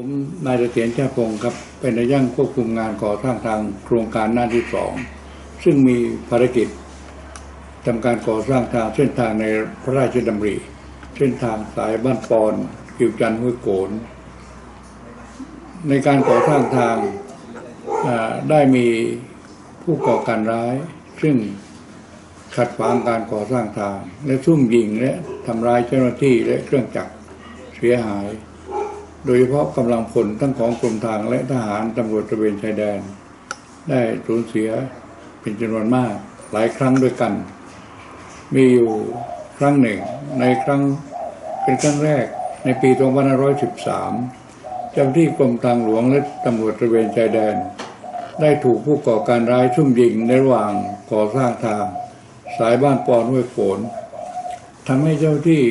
ผมนายเสถียรชาติพงศ์ครับ เป็นนายย่างควบคุมงานก่อสร้างทางโครงการหน้าที่สองซึ่งมีภารกิจทำการก่อสร้างทางเส้นทางในพระราชดำริ เส้นทางสายบ้านปอนกิวจันทร์ห้วยโกน ในการก่อสร้างทางได้มีผู้ก่อการร้าย ซึ่งขัดขวางการก่อสร้างทาง และซุ่มยิงและทำร้ายเจ้าหน้าที่และเครื่องจักรเสียหาย โดยเฉพาะกำลังพลทั้งของกรมทางและทหารตำรวจตระเวนชายแดน ได้สูญเสียเป็นจำนวนมากหลายครั้งด้วยกัน มีอยู่ครั้งหนึ่งในครั้งเป็นครั้งแรกในปี 2513 เจ้าหน้าที่กรมทางหลวงและตำรวจตระเวนชายแดน ได้ถูกผู้ก่อการร้ายซุ่มยิงในระหว่างก่อสร้างทาง สายบ้านปอนห้วยโขนทำให้เจ้าที่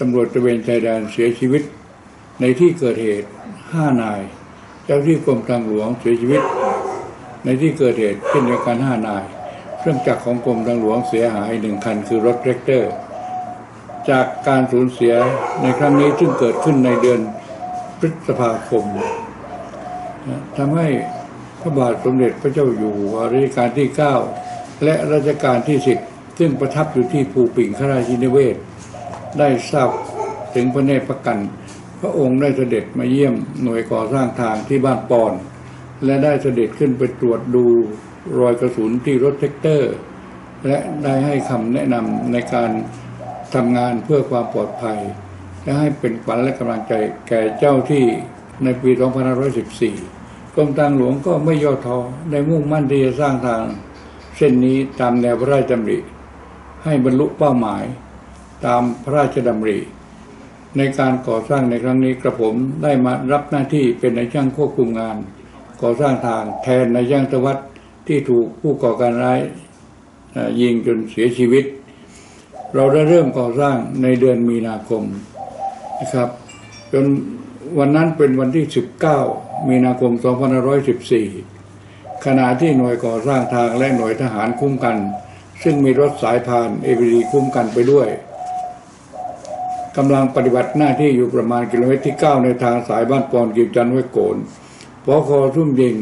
ตำรวจตระเวนชายแดนเสียชีวิต ในที่เกิดเหตุห้านาย เจ้าที่กรมทางหลวงเสียชีวิต ในที่เกิดเหตุเช่นเดียวกันห้านาย เครื่องจักรของกรมทางหลวงเสียหายหนึ่งคันคือรถแทรกเตอร์ จากการสูญเสียในครั้งนี้ซึ่งเกิดขึ้นในเดือนพฤษภาคมทำให้พระบาทสมเด็จพระเจ้าอยู่หัวรัชกาลที่ 9 และรัชกาลที่ 10 ซึ่งประทับอยู่ที่ภูปิ่งขราชินิเวศ ได้ทราบถึงพระเนตรพระกัน พระองค์ได้เสด็จมาเยี่ยมหน่วยก่อสร้างทางที่บ้านปอน และได้เสด็จขึ้นไปตรวจดูรอยกระสุนที่รถแท็กเตอร์ และได้ให้คำแนะนำในการทำงานเพื่อความปลอดภัย และให้เป็นขวัญและกำลังใจแก่เจ้าที่ในปี 2514 กรมทางหลวงก็ไม่ย่อท้อได้มุ่งมั่นที่จะสร้างทาง เส้นนี้ตามแนวพระราชดำริ ให้บรรลุเป้าหมาย ตามพระราชดำริ ในการก่อสร้างในครั้งนี้กระผมได้มารับหน้าที่เป็นนายช่างควบคุมงาน ก่อสร้างทางแทนนายช่างตวัฒที่ถูกผู้ก่อการร้ายยิงจนเสียชีวิต เราได้เริ่มก่อสร้างในเดือนมีนาคมนะครับจนวันนั้นเป็นวันที่ 19 มีนาคม 2514 ขณะที่หน่วยก่อสร้างทางและหน่วยทหารคุ้มกัน ซึ่งมีรถสายพานเอวีคุ้มกันไปด้วย กำลังปฏิบัติหน้าที่อยู่ประมาณกิโลเมตรที่ 9 ในทางสายบ้านปอนกิวจันทร์ห้วโกนพอคอทุ่มยิง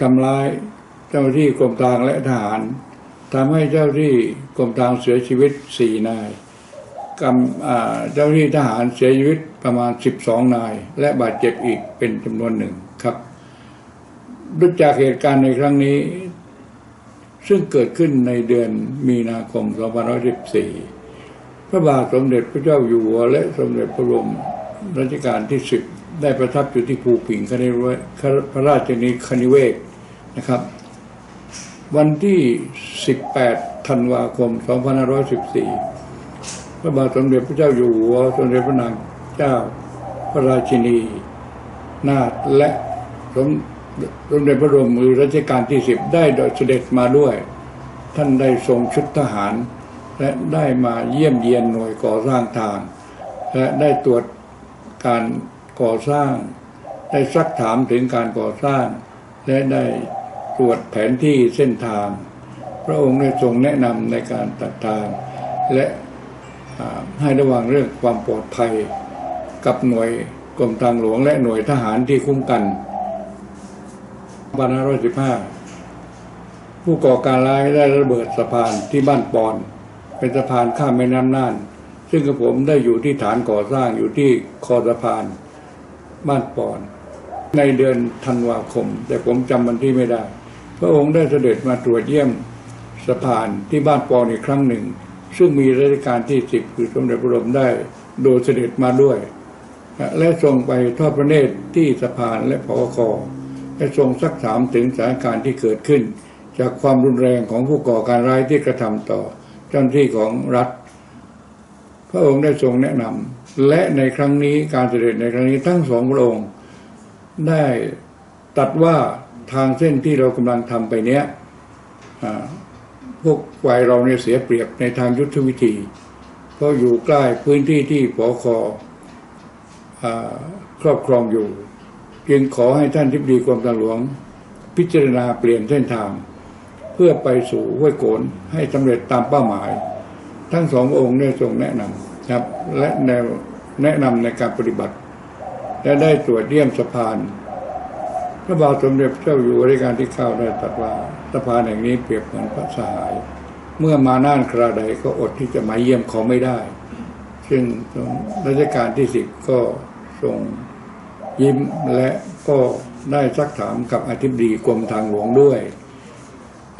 ทำร้ายเจ้าหน้าที่กรมทางและทหารทำให้เจ้าที่กรมทางเสียชีวิต 4 นายกำเจ้าหน้าที่ทหารเสียชีวิตประมาณ 12 นาย และบาดเจ็บอีกเป็นจำนวนหนึ่งครับด้วยจากเหตุการณ์ในครั้งนี้ ซึ่งเกิดขึ้นในเดือนมีนาคม 2514 พระบาทสมเด็จพระเจ้าอยู่หัวและสมเด็จพระบรมรัชกาลที่10ได้ประทับอยู่ที่ภูผิงคณิเวศพระราชนิคณิเวศนะครับ วันที่ 18 ธันวาคม 2514 พระบาทสมเด็จพระเจ้าอยู่หัวสมเด็จพระนางเจ้าพระราชินี นาถและสมสมเด็จพระบรมมือรัชกาลที่10ได้โดยเสด็จมาด้วย ท่านได้ทรงชุดทหาร และได้มาเยี่ยมเยียนหน่วยก่อสร้างทาง และได้ตรวจการก่อสร้าง ได้ซักถามถึงการก่อสร้าง และได้ตรวจแผนที่เส้นทาง พระองค์ได้ทรงแนะนำในการตัดทาง และให้ระวังเรื่องความปลอดภัยกับหน่วยกรมทางหลวงและหน่วยทหารที่คุ้มกัน2515ผู้ก่อการร้ายได้ระเบิดสะพานที่บ้านปอน เป็นสะพานข้ามแม่น้ำน่าน ซึ่งกระผมได้อยู่ที่ฐานก่อสร้างอยู่ที่คอสะพานบ้านปอน ในเดือนธันวาคม แต่ผมจำวันที่ไม่ได้ พระองค์ได้เสด็จมาตรวจเยี่ยมสะพานที่บ้านปอนอีกครั้งหนึ่ง ซึ่งมีรัชกาลที่สิบคือสมเด็จพระบรมได้โดยเสด็จมาด้วย และทรงไปทอดพระเนตรที่สะพานและพอคอและทรงซักถามถึงสถานการณ์ที่เกิดขึ้น จากความรุนแรงของผู้ก่อการร้ายที่กระทำต่อ เจ้าหน้าที่ของรัฐ พระองค์ได้ทรงแนะนำและในครั้งนี้การเสด็จในครั้งนี้ทั้งสองพระองค์ได้ตัดว่าทางเส้นที่เรากำลังทำไปเนี้ยพวกฝ่ายเราเนี่ยเสียเปรียบในทางยุทธวิธี เพราะอยู่ใกล้พื้นที่ที่ปอคอครอบครองอยู่ จึงขอให้ท่านทิบดีกรมทางหลวง พิจารณาเปลี่ยนเส้นทาง พื่อไปสู่ห้วยโกนให้สำเร็จตามเป้าหมาย ทั้งสององค์ได้ทรงแนะนำครับ และแนวแนะนำในการปฏิบัติ และได้ตรวจเยี่ยมสะพานพระบาทสมเด็จเจ้าอยู่หัวรัชกาลที่เก้าได้ตรัสว่าสะพานแห่งนี้เปรียบเหมือนพระสหาย เมื่อมาน่านคราใดก็อดที่จะมาเยี่ยมเขาไม่ได้ ซึ่งรัชกาลที่สิบก็ทรงยิ้มและก็ได้ซักถามกับอธิบดีกรมทางหลวงด้วย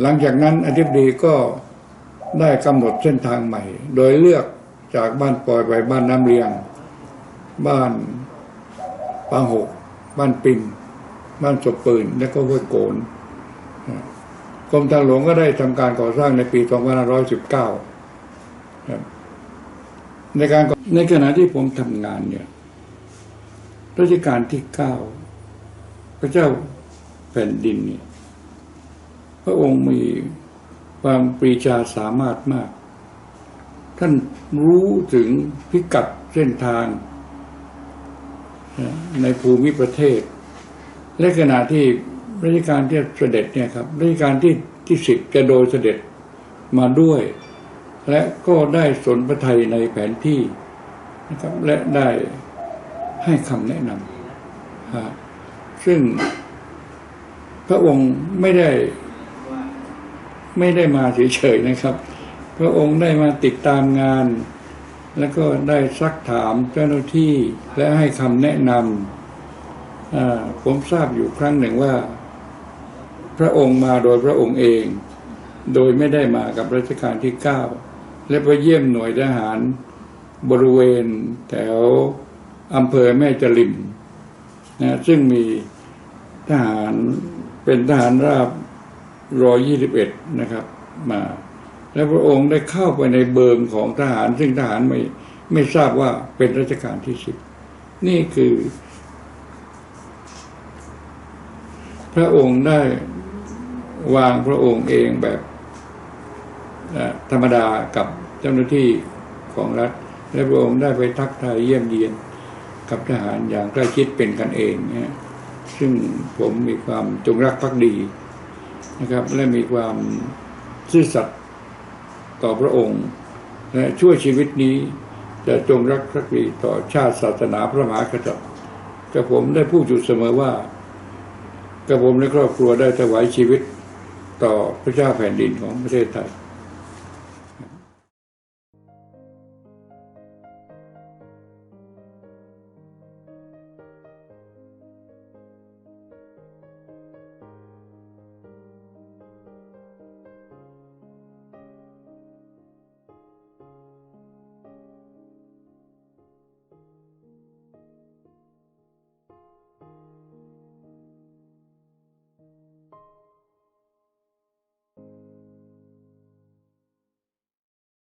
หลังจากนั้นอธิบดีก็ได้กำหนดเส้นทางใหม่ โดยเลือกจากบ้านปอยไปบ้านน้ำเลียง บ้านปางหก บ้านปินบ้านศพปืน และก็ห้วยโกนกรมทางหลวงก็ได้ทำการก่อสร้างในปี 2519 ในการในขณะที่ผมทำงานเนี่ยรัชกาลที่เก้าพระเจ้าแผ่นดินเนี่ย พระองค์มีความปรีชาสามารถมาก ท่านรู้ถึงพิกัดเส้นทาง ในภูมิประเทศ และขณะที่รัชกาลที่เสด็จเนี่ยครับรัชกาลที่ที่สิบจะโดยเสด็จมาด้วย และก็ได้สนพระไทยในแผนที่นะครับและได้ให้คำแนะนำฮะซึ่งพระองค์ไม่ได้ ไม่ได้มาเฉยๆนะครับ พระองค์ได้มาติดตามงาน แล้วก็ได้ซักถามเจ้าหน้าที่และให้คำแนะนำผมทราบอยู่ครั้งหนึ่งว่า พระองค์มาโดยพระองค์เอง โดยไม่ได้มากับรัชกาลที่เก้าและไปเยี่ยมหน่วยทหารบริเวณแถวอำเภอแม่จริมนะซึ่งมีทหารเป็นทหารราบ ร้อยี่สิบเอ็ดนะครับ มา และพระองค์ได้เข้าไปในเบิงของทหาร ซึ่งทหารไม่ไม่ทราบว่าเป็นรัชกาลที่สิบนี่คือ พระองค์ได้วางพระองค์เองแบบธรรมดากับเจ้าหน้าที่ของรัฐ และพระองค์ได้ไปทักทายเยี่ยมเยียนกับทหารอย่างใกล้ชิดเป็นกันเองเนี่ยซึ่งผมมีความจงรักภักดี นะครับ และมีความซื่อสัตย์ต่อพระองค์และช่วยชีวิตนี้จะจงรักภักดีต่อชาติศาสนาพระมหากษัตริย์กระผมได้พูดอยู่เสมอว่ากระผมและครอบครัวได้ถวายชีวิตต่อพระเจ้าแผ่นดินของประเทศไทย